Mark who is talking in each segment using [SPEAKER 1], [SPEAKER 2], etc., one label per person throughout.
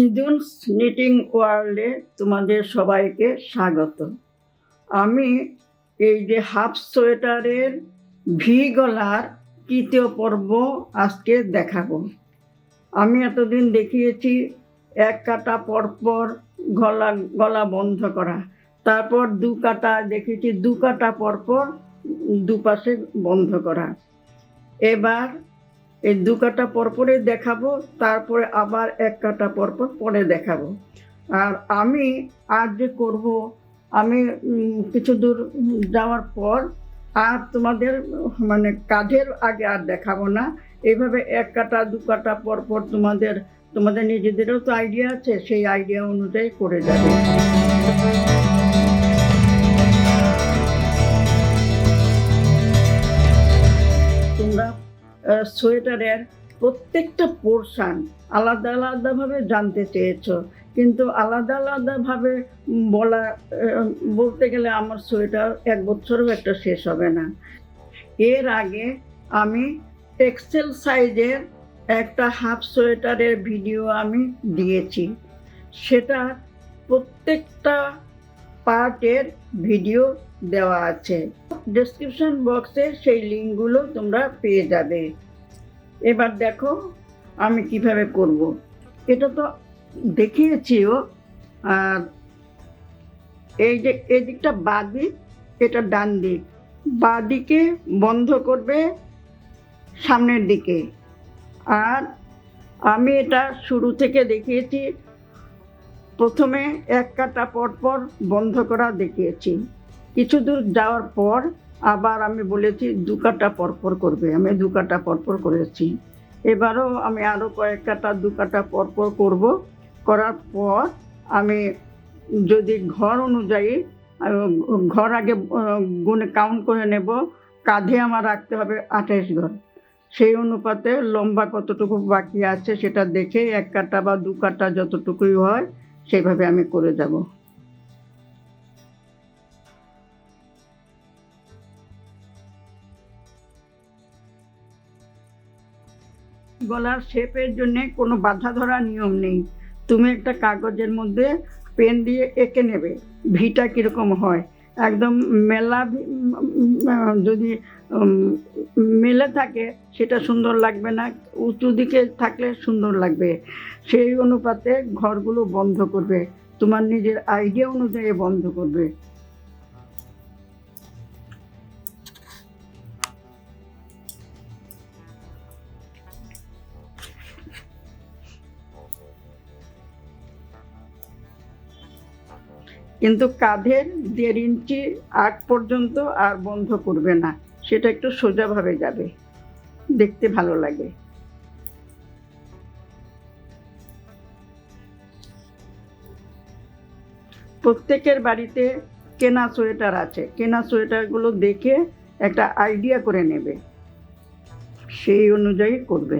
[SPEAKER 1] জিদুনস knitting ওয়ার্ল্ডে তোমাদের সবাইকে স্বাগত। আমি এই যে হাফ সোয়েটারের ভি গলার তৃতীয় পর্ব আজকে দেখাবো। আমি এতদিন দেখিয়েছি, এক কাটা পরপর গলা গলা বন্ধ করা। তারপর দু কাটা দেখেছি দু কাটা পরপর দুপাশে বন্ধ করা। এবার এই দু কাটা পরপরে দেখাবো, তারপরে আবার এক কাটা পরপর পরে দেখাবো। আর আমি আর যে করব, আমি কিছু দূর যাওয়ার পর আর তোমাদের মানে কাঁধের আগে আর দেখাবো না। এইভাবে এক কাটা, দু কাটা পরপর তোমাদের তোমাদের নিজেদেরও তো আইডিয়া আছে, সেই আইডিয়া অনুযায়ী করে যাবে। সোয়েটারের প্রত্যেকটা পোর্শন আলাদা আলাদাভাবে জানতে চেয়েছো। কিন্তু আলাদা আলাদাভাবে বলা বলতে গেলে আমার সোয়েটার এক বছরও একটা শেষ হবে না। এর আগে আমি এক্সেল সাইজের একটা হাফ সোয়েটারের ভিডিও আমি দিয়েছি। সেটা প্রত্যেকটা পার্টের ভিডিও দেওয়া আছে। ডেসক্রিপশন বক্সে সেই লিঙ্কগুলো তোমরা পেয়ে যাবে। এবার দেখো আমি কীভাবে করব। এটা তো দেখিয়েছিও। আর এই যে এই দিকটা বাঁ দিক এটা ডান দিক। বাঁ দিকে বন্ধ করবে সামনের দিকে। আর আমি এটা শুরু থেকে দেখিয়েছি প্রথমে এক কাটা পর পর বন্ধ করা দেখিয়েছি। কিছু দূর যাওয়ার পর আবার আমি বলেছি, দু কাটা পরপর করবে। আমি দু কাটা পরপর করেছি। এবারও আমি আরও কয়েক কাটা, দু কাটা পরপর করব। করার পর আমি যদি ঘর অনুযায়ী ঘর আগে গুনে কাউন্ট করে নেব, কাঁধে আমার রাখতে হবে আঠাইশ ঘর। সেই অনুপাতে লম্বা কতটুকু বাকি আছে সেটা দেখে এক কাটা বা দু কাটা যতটুকুই হয় সেইভাবে আমি করে যাব। গলার শেপের জন্য কোনো বাধা ধরা নিয়ম নেই। তুমি একটা কাগজের মধ্যে পেন দিয়ে এঁকে নেবে। ভিটা কীরকম হয়? একদম মেলা যদি মেলে থাকে, সেটা সুন্দর লাগবে না। উঁচু দিকে থাকলে সুন্দর লাগবে। সেই অনুপাতে ঘরগুলো বন্ধ করবে। তোমার নিজের আইডিয়া অনুযায়ী বন্ধ করবে। কিন্তু কাঁধের দেড় ইঞ্চি আগ পর্যন্ত আর বন্ধ করবে না, সেটা একটু সোজাভাবে যাবে। দেখতে ভালো লাগে। প্রত্যেকের বাড়িতে কেনা সোয়েটার আছে। কেনা সোয়েটারগুলো দেখে একটা আইডিয়া করে নেবে। সেই অনুযায়ী করবে।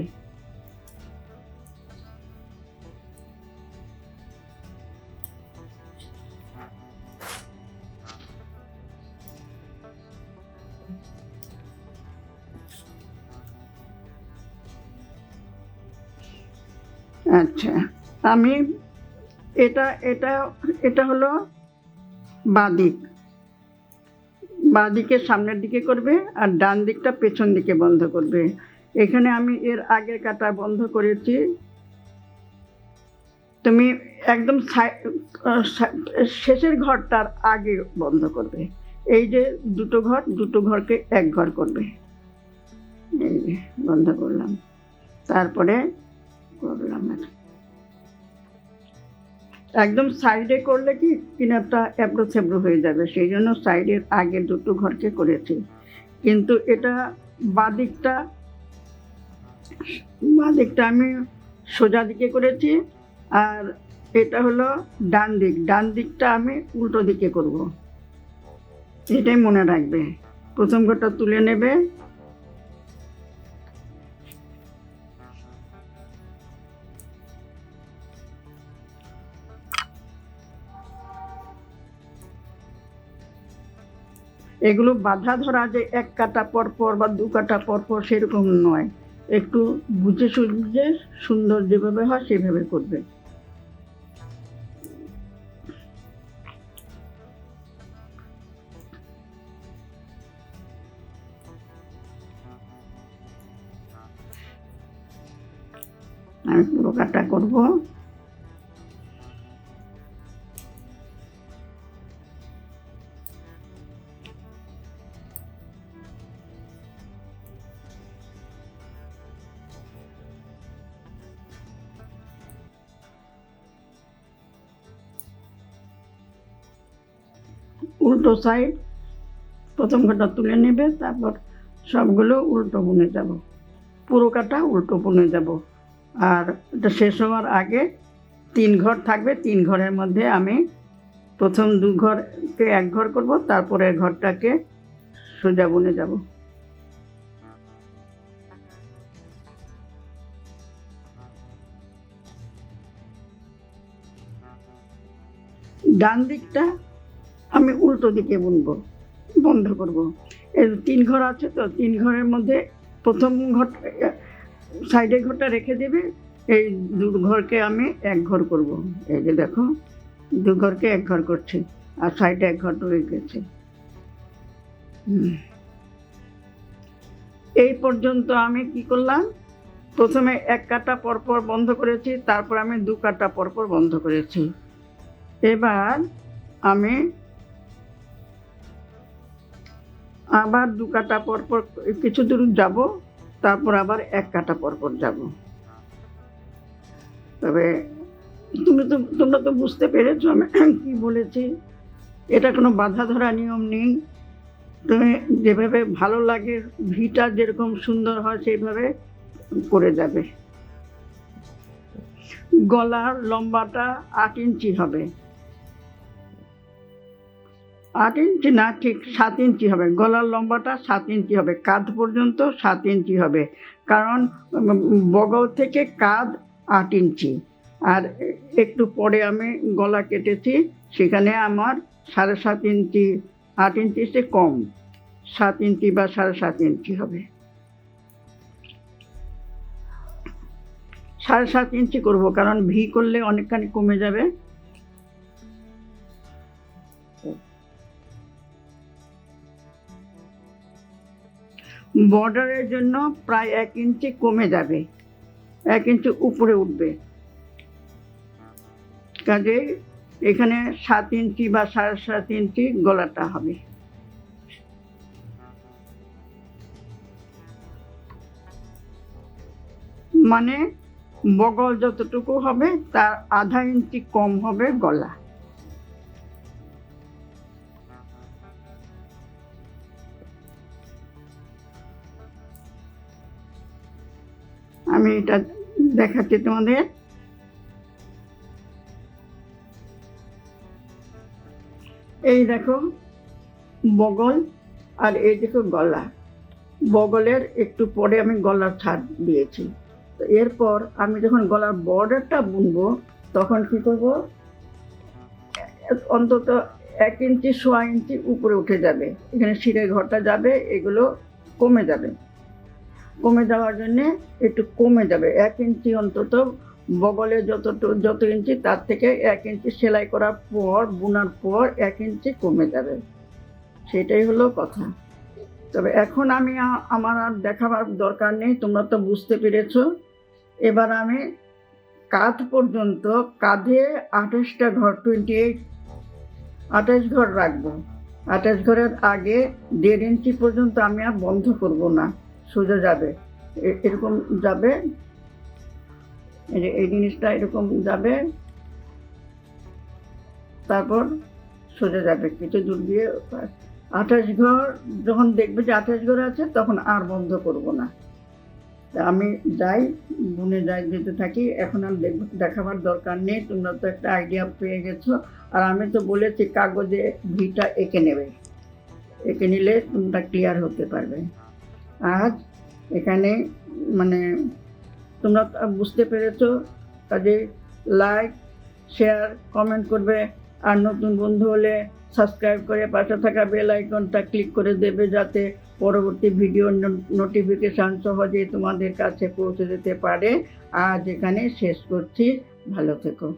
[SPEAKER 1] আচ্ছা আমি এটা এটা এটা হলো বাদিক। বাদিকে সামনের দিকে করবে আর ডান দিকটা পেছন দিকে বন্ধ করবে। এখানে আমি এর আগে কাটা বন্ধ করেছি। তুমি একদম শেষের ঘরটার আগে বন্ধ করবে। এই যে দুটো ঘর, দুটো ঘরকে এক ঘর করবে। এই বন্ধ করলাম। তারপরে করলাম একদম সাইডে করলে কি কিনারটা এবড়ো থেবড়ো হয়ে যাবে, সেই জন্য সাইডের আগে দুটো ঘরকে করেছি। কিন্তু এটা বাদিকটা বাদিকটা আমি সোজা দিকে করেছি আর এটা হলো ডান দিক। ডান দিকটা আমি উল্টো দিকে করব। এটাই মনে রাখবে। প্রথম ঘরটা তুলে নেবে এগুলো বাধা ধরা যে এক কাটা পরপর বা দু কাটা পরপর সেরকম নয়। একটু বুঝে সুঝে সুন্দর যেভাবে হয় সেভাবে করবে। আমি পুরো কাটা করব। উল্টো সাইড প্রথম ঘরটা তুলে নেবে, তারপর সবগুলো উল্টো বুনে যাব। পুরো কাটা উল্টো বুনে যাব। আর এটা শেষ হওয়ার আগে তিন ঘর থাকবে। তিন ঘরের মধ্যে আমি প্রথম দু ঘরকে এক ঘর করব, তারপরে ঘরটাকে সোজা বুনে যাব। ডান দিকটা আমি উল্টো দিকে বুনবো, বন্ধ করব। এই তিন ঘর আছে তো, তিন ঘরের মধ্যে প্রথম ঘর সাইডে ঘরটা রেখে দেবে, এই দু ঘরকে আমি এক ঘর করব। এই যে দেখো দু ঘরকে এক ঘর করছি, আর সাইডে এক ঘর রয়ে গেছে। এই পর্যন্ত আমি কি করলাম? প্রথমে এক কাটা পরপর বন্ধ করেছি, তারপর আমি দু কাটা পরপর বন্ধ করেছি। এবার আমি আবার দু কাটা পরপর কিছু দূর যাব, তারপর আবার এক কাটা পরপর যাব। তবে তুমি তো, তোমরা তো বুঝতে পেরেছ আমি কি বলেছি। এটা কোনো বাধা ধরা নিয়ম নেই। তুমি যেভাবে ভালো লাগে, ভিটা যেরকম সুন্দর হয়, সেইভাবে করে যাবে। গলার লম্বাটা আট ইঞ্চি হবে। আট ইঞ্চি? না, ঠিক সাত ইঞ্চি হবে। গলার লম্বাটা সাত ইঞ্চি হবে। কাঁধ পর্যন্ত সাত ইঞ্চি হবে। কারণ বগল থেকে কাঁধ আট ইঞ্চি। আর একটু পরে আমি গলা কেটেছি, সেখানে আমার সাড়ে সাত ইঞ্চি, আট ইঞ্চি সে কম। সাত ইঞ্চি বা সাড়ে সাত ইঞ্চি হবে। সাড়ে সাত ইঞ্চি করব, কারণ ভি করলে অনেকখানি কমে যাবে। বর্ডারের জন্য প্রায় এক ইঞ্চি কমে যাবে। এক ইঞ্চি উপরে উঠবে। কাজে এখানে সাত ইঞ্চি বা সাড়ে সাত ইঞ্চি গলাটা হবে। মানে বগল যতটুকু হবে, তার আধা ইঞ্চি কম হবে গলা। আমি এটা দেখাচ্ছি তোমাদের। এই দেখো, বগল আর এই দেখো গলা। বগলের একটু পরে আমি গলার ছাড় দিয়েছি। তো এরপর আমি যখন গলার বর্ডারটা বুনবো, তখন কি করব? অন্তত এক ইঞ্চি, সোয়া ইঞ্চি উপরে উঠে যাবে। এখানে শিরে ঘরটা যাবে, এগুলো কমে যাবে। কমে যাওয়ার জন্যে একটু কমে যাবে। এক ইঞ্চি অন্তত বগলে যত যত ইঞ্চি, তার থেকে এক ইঞ্চি সেলাই করার পর, বোনার পর এক ইঞ্চি কমে যাবে। সেটাই হলো কথা। তবে এখন আমি আমার আর দেখাবার দরকার নেই, তোমরা তো বুঝতে পেরেছ। এবার আমি কাঁধ পর্যন্ত, কাঁধে আঠাশটা ঘর টোয়েন্টি এইট আঠাশ ঘর রাখব। আঠাশ ঘরের আগে দেড় ইঞ্চি পর্যন্ত আমি আর বন্ধ করব না। সোজা যাবে। এরকম যাবে। এই যে এই জিনিসটা এরকম যাবে। তারপর সোজা যাবে কিছু দূর দিয়ে। আঠাশ ঘর, যখন দেখবে যে আঠাশ ঘর আছে, তখন আর বন্ধ করব না। আমি যাই, বুনে যাই, যেতে থাকি। এখন আর দেখব দেখাবার দরকার নেই। তোমরা তো একটা আইডিয়া পেয়ে গেছো। আর আমি তো বলেছি, কাগজে ভিটা এঁকে নেবে। এঁকে নিলে তোমরা ক্লিয়ার হতে পারবে। আজ এখানে মানে তোমরা বুঝতে পেরেছ, কাজে লাইক শেয়ার কমেন্ট করবে। আর নতুন বন্ধু হলে সাবস্ক্রাইব করে পাশে থাকা বেল আইকনটা ক্লিক করে দেবে যাতে পরবর্তী ভিডিও নোটিফিকেশান সহজে তোমাদের কাছে পৌঁছে যেতে পারে। আজ এখানে শেষ করছি। ভালো থেকো।